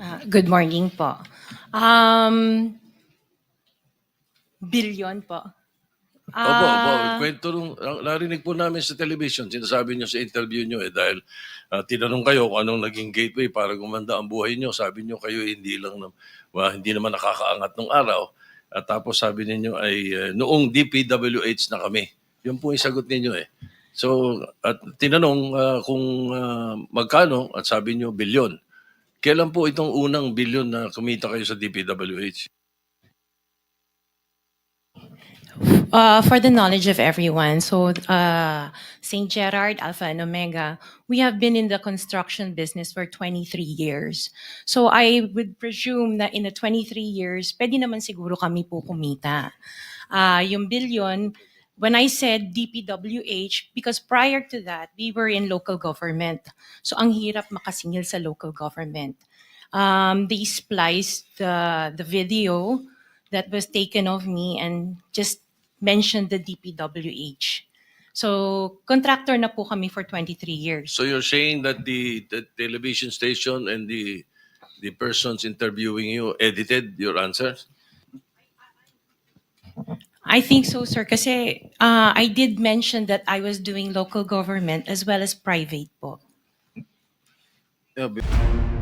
Ah, good morning po. Um, billion po. Opo, opo. Ah, Kwento nung, narinig po namin sa television, sinasabi nyo sa interview nyo eh, dahil ah, tinanong kayo kung anong naging gateway para gumanda ang buhay nyo. Sabi nyo kayo hindi lang, na, wa- hindi naman nakakaangat nung araw. At tapos sabi ninyo ay eh, noong DPWH na kami. Yun po yung sagot ninyo eh. So, at tinanong ah, kung ah, magkano at sabi nyo bilyon. Kailan po itong unang bilyon na kumita kayo sa DPWH? uh, for the knowledge of everyone, so uh, St. Gerard, Alpha and Omega, we have been in the construction business for 23 years. So I would presume that in the 23 years, pwede naman siguro kami po kumita. Uh, yung billion, when I said DPWH, because prior to that, we were in local government. So ang hirap makasingil sa local government. Um, they spliced the, the video that was taken of me and just mentioned the DPWH. So, contractor na po kami for 23 years. So you're saying that the, the television station and the the persons interviewing you edited your answers? I think so, sir, kasi uh, I did mention that I was doing local government as well as private po. Yeah, be-